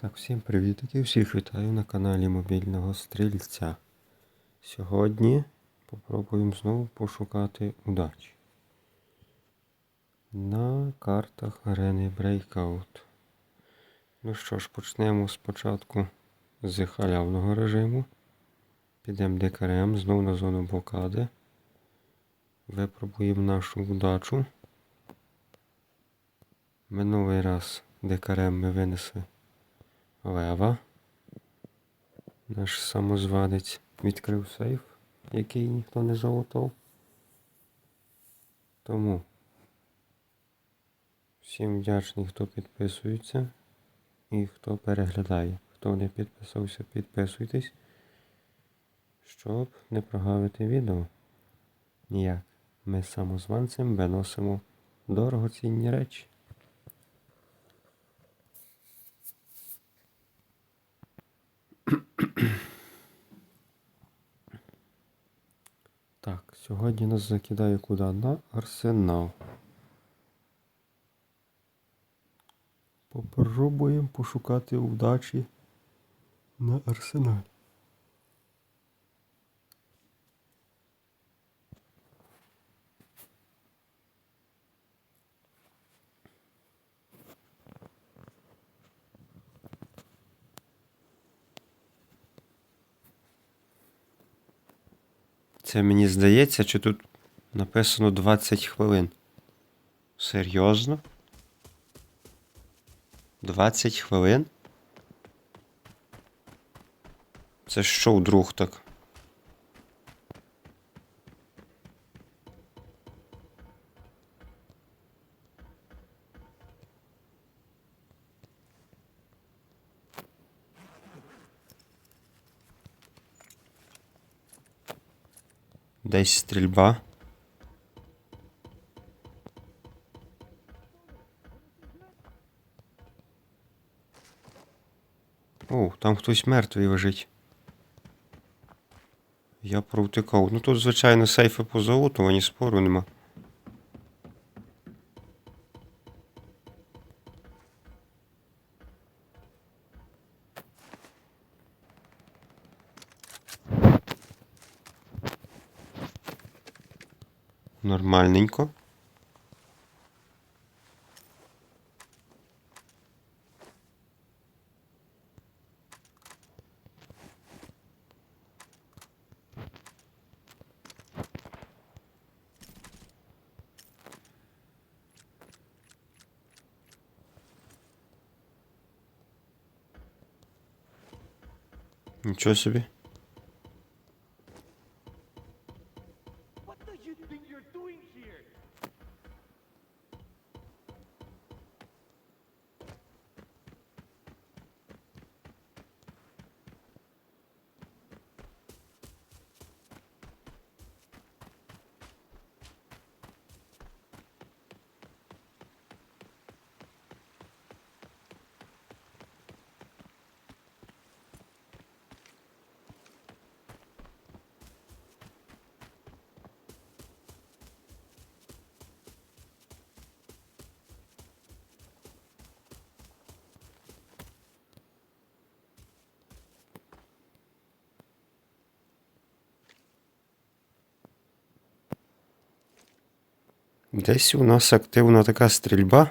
Так, всім привітки, всіх вітаю на каналі мобільного стрільця. Сьогодні попробуємо знову пошукати удачі. На картах арени Breakout. Ну що ж, почнемо спочатку з халявного режиму. Підемо ДКРМ знову на зону блокади. Випробуємо нашу удачу. Минулий раз ДКРМ ми винесли Лева. Наш самозванець відкрив сейф, який ніхто не залутав. Тому всім вдячний, хто підписується і хто переглядає. Хто не підписався, підписуйтесь, щоб не прогавити відео. Ніяк. Ми самозванцем виносимо дорогоцінні речі. Так, сьогодні нас закидає куди? На арсенал. Попробуємо пошукати удачі на арсеналі. Це мені здається, чи тут написано 20 хвилин. Серйозно? 20 хвилин? Це що вдруг так? Десь стрільба. О, там хтось мертвий лежить. Я провтикав. Ну тут, звичайно, сейфи позаутовані, спору нема. Нормальненько. Нічого собі. Do you think you're doing here? Десь у нас активна така стрільба.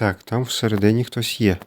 Так, там всередині хтось є.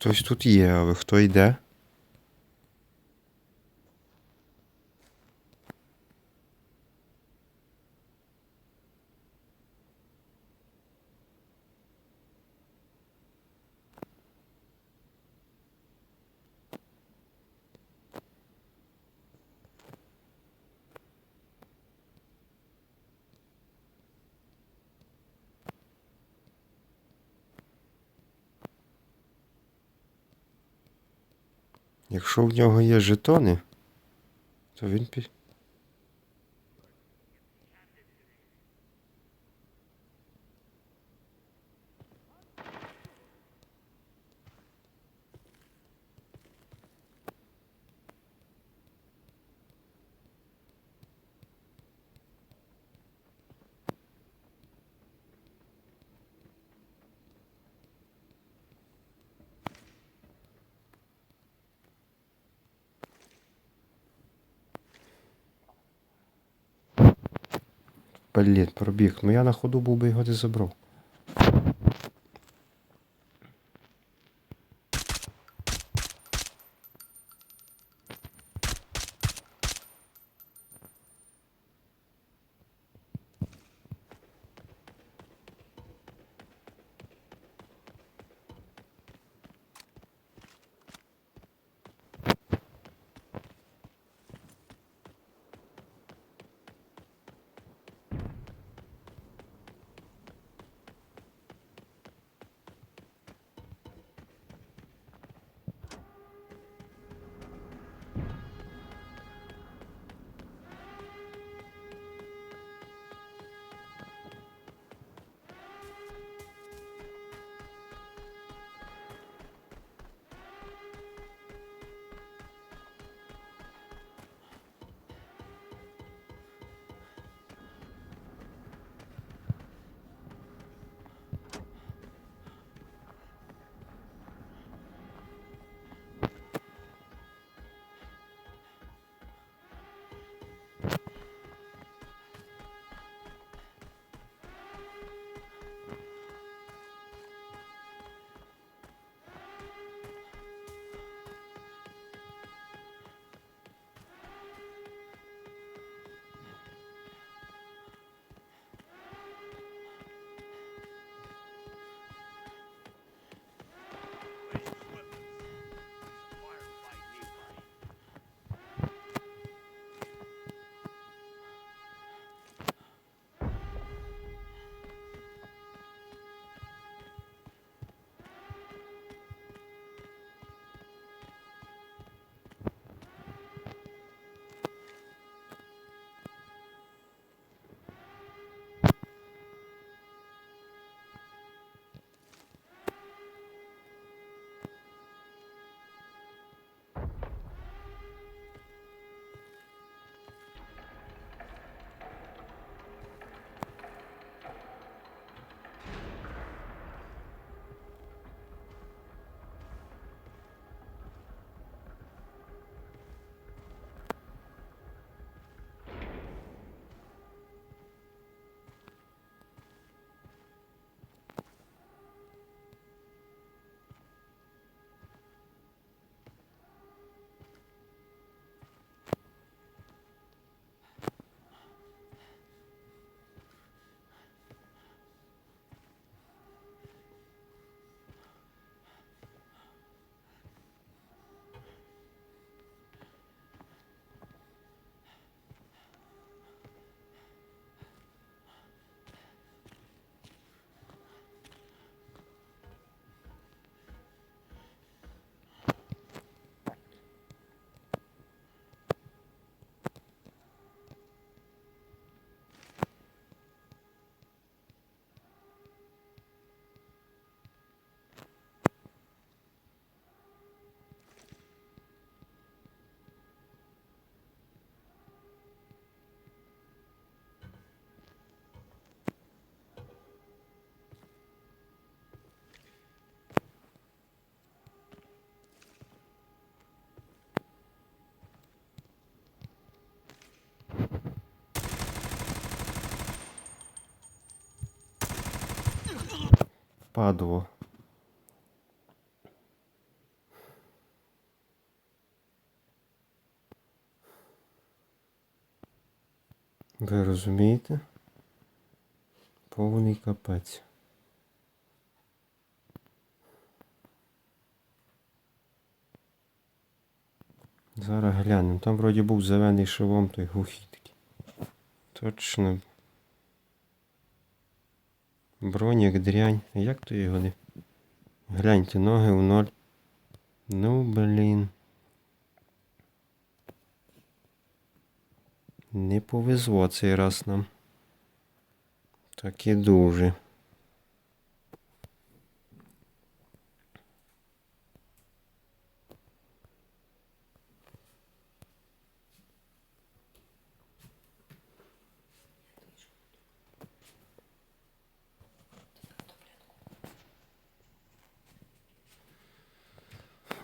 Хтось тут є, але хто йде? Якщо в нього є жетони, то він пі... Блін, пробіг. Ну я на ходу був би його не забрав. Падло. Ви розумієте? Повний капець. Зараз глянемо. Там вроді був зелений шолом, той глухий такий. Точно. Бронік, дрянь. Як то його не. Гляньте, ноги в ноль. Ну, блін. Не повезло цей раз нам. Так і дуже.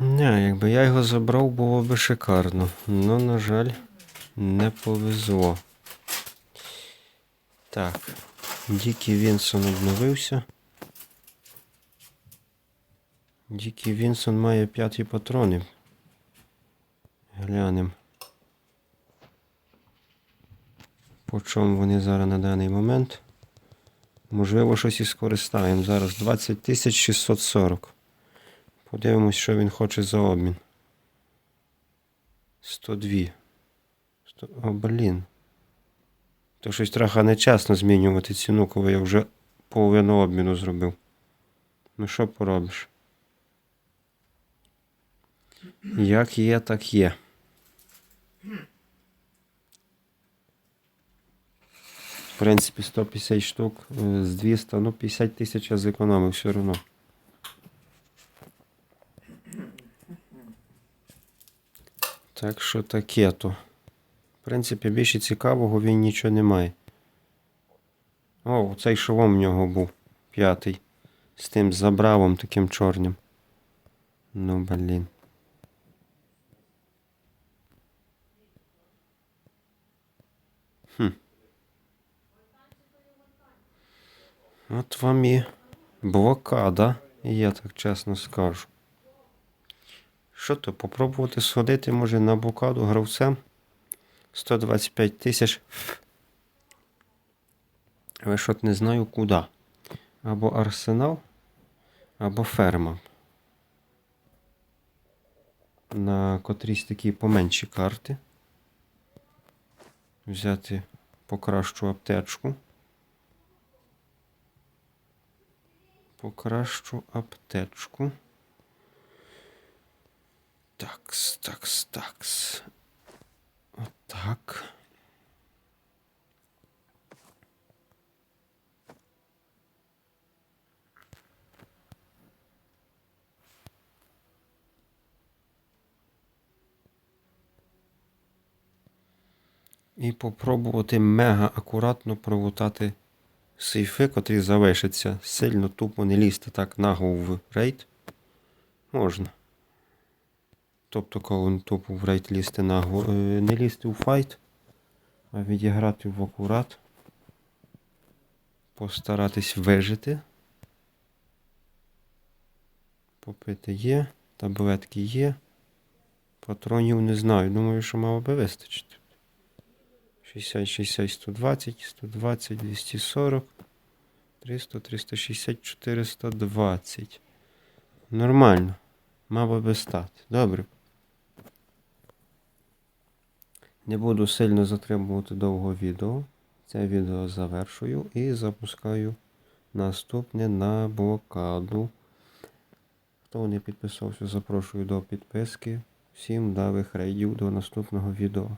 Не, якби я його забрав, було би шикарно. Ну, на жаль, не повезло. Так. Дікий Вінсон обновився. Дікий Вінсон має п'яті патрони. Глянем. По чому вони зараз на даний момент? Можливо, щось і скористаємо. Зараз 20 640. Подивимось, що він хоче за обмін. 102. Сто- О, блін. То щось трохи нечесно змінювати ціну, коли я вже половину обміну зробив. Ну що поробиш? Як є, так є. В принципі, 150 штук е, з 200, ну 50 тисяч я зекономив все одно. Так що таке то. В принципі, більше цікавого він нічого не має. О, цей шолом в нього був. П'ятий. З тим забравом таким чорним. Ну, блін. Хм. От вам і блокада, я так чесно скажу. Що то, попробувати сходити, може, на блокаду гравцем? 125 тисяч. Але що не знаю куди. Або арсенал, або ферма. На котрісь такі поменші карти. Взяти покращу аптечку. Покращу аптечку. Такс, такс, такс. Отак. І попробувати мега акуратно провутати сейфи, котрі залишаться. Сильно тупо не лізти так нагло в рейд. Можна. Тобто, коли тупо в рейд лізти нагло, е, не лізти у файт, а відіграти в акурат. Постаратись вижити. Попити є, таблетки є. Патронів не знаю. Думаю, що мало би вистачити. 60, 60, 120, 120, 240, 300, 360, 420. Нормально. Мало би стати. Добре. Не буду сильно затримувати довго відео. Це відео завершую і запускаю наступне на блокаду. Хто не підписався, запрошую до підписки. Всім давих рейдів до наступного відео.